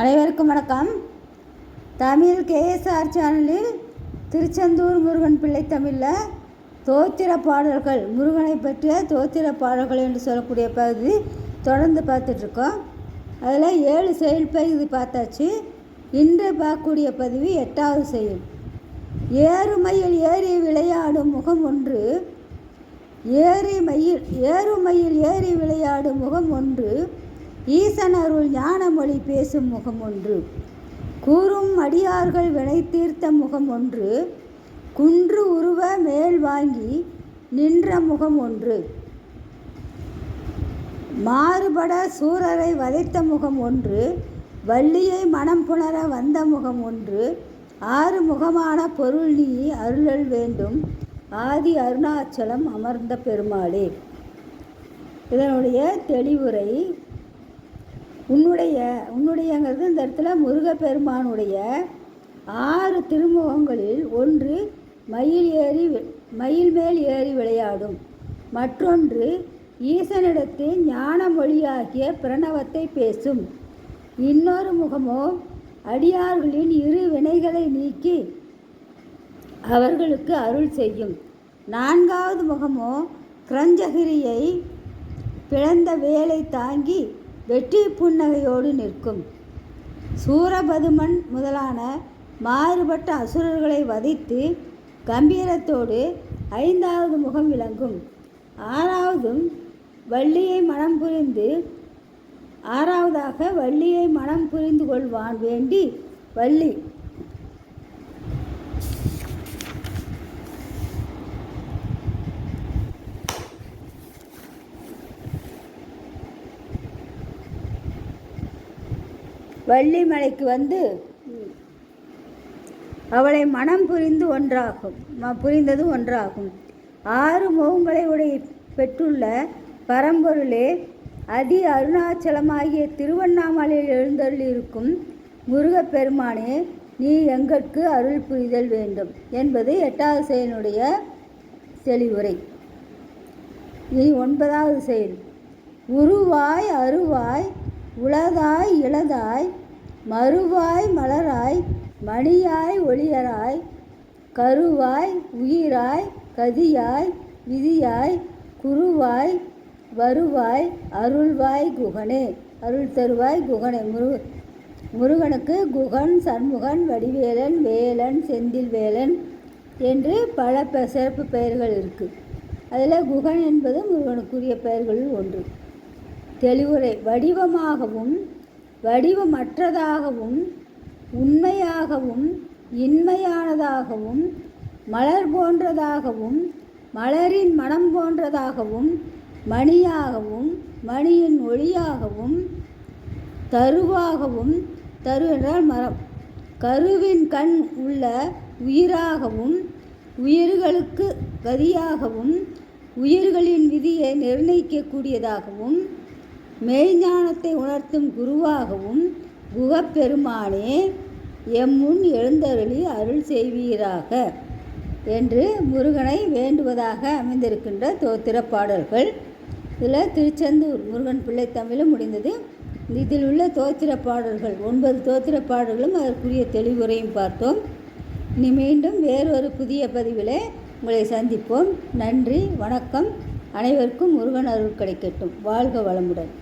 அனைவருக்கும் வணக்கம். தமிழ் கேஎஸ்ஆர் சேனலில் திருச்செந்தூர் முருகன் பிள்ளை தமிழில் தோத்திர பாடல்கள் முருகனை பற்றிய தோத்திர பாடல்கள் என்று சொல்லக்கூடிய பகுதி தொடர்ந்து பார்த்துட்ருக்கோம். அதில் ஏழு செயல் பகுதி பார்த்தாச்சு. இன்று பார்க்கக்கூடிய பதிவு எட்டாவது செயல். ஏறுமையில் ஏறி விளையாடும் முகம் ஒன்று. ஏறி மயில் ஏறுமையில் ஏறி விளையாடும் முகம் ஒன்று. ஈசன் அருள் ஞானமொழி பேசும் முகம் ஒன்று. கூறும் அடியார்கள் வினை தீர்த்த முகம் ஒன்று. குன்று உருவ மேல் வாங்கி நின்ற முகம் ஒன்று. மாறுபட சூரரை வதைத்த முகம் ஒன்று. வள்ளியை மனம் புணர வந்த முகம் ஒன்று. ஆறு முகமான பொருள் நீ அருளல் வேண்டும். ஆதி அருணாச்சலம் அமர்ந்த பெருமாளே. இதனுடைய தெளிவுரை உன்னுடைய உன்னுடையங்கிறது இந்த இடத்துல முருகப்பெருமானுடைய ஆறு திருமுகங்களில் ஒன்று மயில் ஏறி வி- மயில் மேல் ஏறி விளையாடும். மற்றொன்று ஈசனிடத்தில் ஞான மொழியாகிய பிரணவத்தை பேசும். இன்னொரு முகமோ அடியார்களின் இரு வினைகளை நீக்கி அவர்களுக்கு அருள் செய்யும். நான்காவது முகமோ கிரஞ்சகிரியை பிளந்த வேலை தாங்கி வெற்றி புன்னகையோடு நிற்கும். சூரபதுமன் முதலான மாறுபட்ட அசுரர்களை வதைத்து கம்பீரத்தோடு ஐந்தாவது முகம் விளங்கும். ஆறாவதும் வள்ளியை மனம் புரிந்து ஆறாவதாக வள்ளியை மனம் புரிந்து கொள்வான் வேண்டி வள்ளி வள்ளிமலைக்கு வந்து அவளை மனம் புரிந்து ஒன்றாகும். ம- புரிந்தது ஒன்றாகும். ஆறு முகங்களை உடைய பெற்றுள்ள பரம்பொருளே அதி அருணாச்சலமாகிய திருவண்ணாமலையில் எழுந்தருளிருக்கும் முருகப்பெருமானே நீ எங்கட்கு அருள் புரிதல் வேண்டும்? என்பது எட்டாவது செயலுடைய தெளிவுரை. இனி ஒன்பதாவது செயல். உருவாய் அருவாய் உளதாய் இளதாய் மறுவாய் மலராய் மணியாய் ஒளியராய் கருவாய் உயிராய் கதியாய் விதியாய் குருவாய் வருவாய் அருள்வாய் குகனே. அருள் தருவாய் குகனே. முரு முருகனுக்கு குகன் சண்முகன் வடிவேலன் வேலன் செந்தில் வேலன் என்று பல சிறப்பு பெயர்கள் இருக்குது அதில் குகன் என்பது முருகனுக்குரிய பெயர்களில் ஒன்று. தெளிவுரை வடிவமாகவும் வடிவமற்றதாகவும் உண்மையாகவும் இன்மையானதாகவும் மலர் போன்றதாகவும் மலரின் மனம் போன்றதாகவும் மணியாகவும் மணியின் ஒளியாகவும் தருவாகவும் தரு என்றால் மரம். கருவின் கண் உள்ள உயிராகவும் உயிர்களுக்கு கதியாகவும் உயிர்களின் விதியை நிர்ணயிக்கக்கூடியதாகவும் மெய்ஞானத்தை உணர்த்தும் குருவாகவும் குகப்பெருமானே எம்முன் எழுந்தருளி அருள் செய்வீராக என்று முருகனை வேண்டுவதாக அமைந்திருக்கின்ற தோத்திர பாடல்கள் இதில் திருச்செந்தூர் முருகன் பிள்ளை தமிழும் முடிந்தது. இதில் உள்ள தோத்திர பாடல்கள் ஒன்பது தோத்திர பாடல்களும் அதற்குரிய தெளிவுரையும் பார்த்தோம். இனி மீண்டும் வேறொரு புதிய பதிவிலே உங்களை சந்திப்போம். நன்றி வணக்கம். அனைவருக்கும் முருகன் அருள் கிடைக்கட்டும். வாழ்க வளமுடன்.